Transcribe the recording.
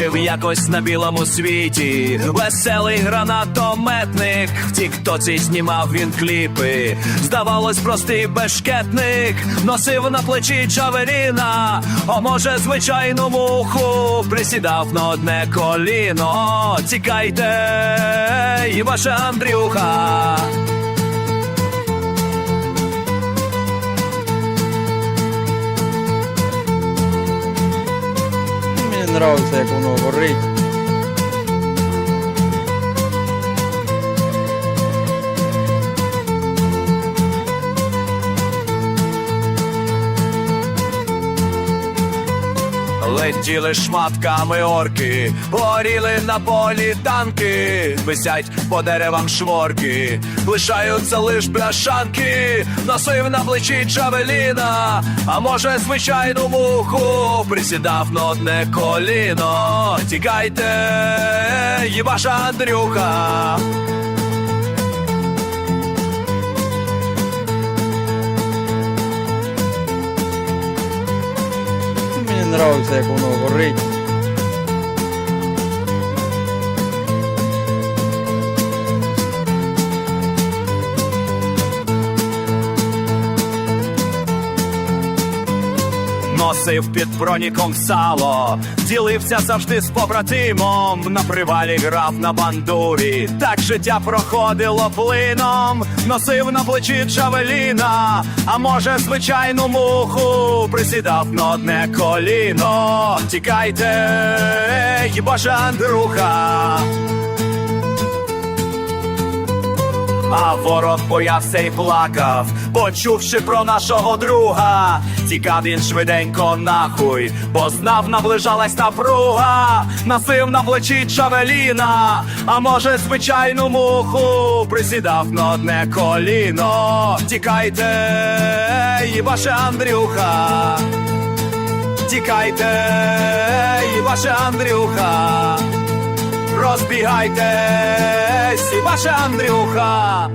Жив якось на білому світі, веселий гранатометник. В тіктоці знімав він кліпи. Здавалось, простий бешкетник, носив на плечі Джавеліна, а може, звичайну муху, присідав на одне коліно. Тікайте, і ваша Андрюха. Мені як воно горить. Летіли шматками орки, горіли на полі танки, висять по деревам шворки, лишаються лиш пляшанки, носив на плечі Джавеліна, а може звичайну муху, присідав на одне коліно. Тікайте, і ваша Андрюха. Мені подобається, як воно горить. Носив під броніком сало, ділився завжди з побратимом. На привалі грав на бандурі, так життя проходило плином. Носив на плечі Джавеліна, а може, звичайну муху, присідав на одне коліно. Тікайте, ей, боже Андруха. А ворог боявся і плакав, почувши про нашого друга. Тікав він швиденько нахуй, бо знав, наближалась напруга, носив на плечі Джавеліна, а може, звичайну муху, присідав на одне коліно. Тікайте, ваша Андрюха. Тікайте, ваша Андрюха. Розбігайтесь, і ваша Андрюха.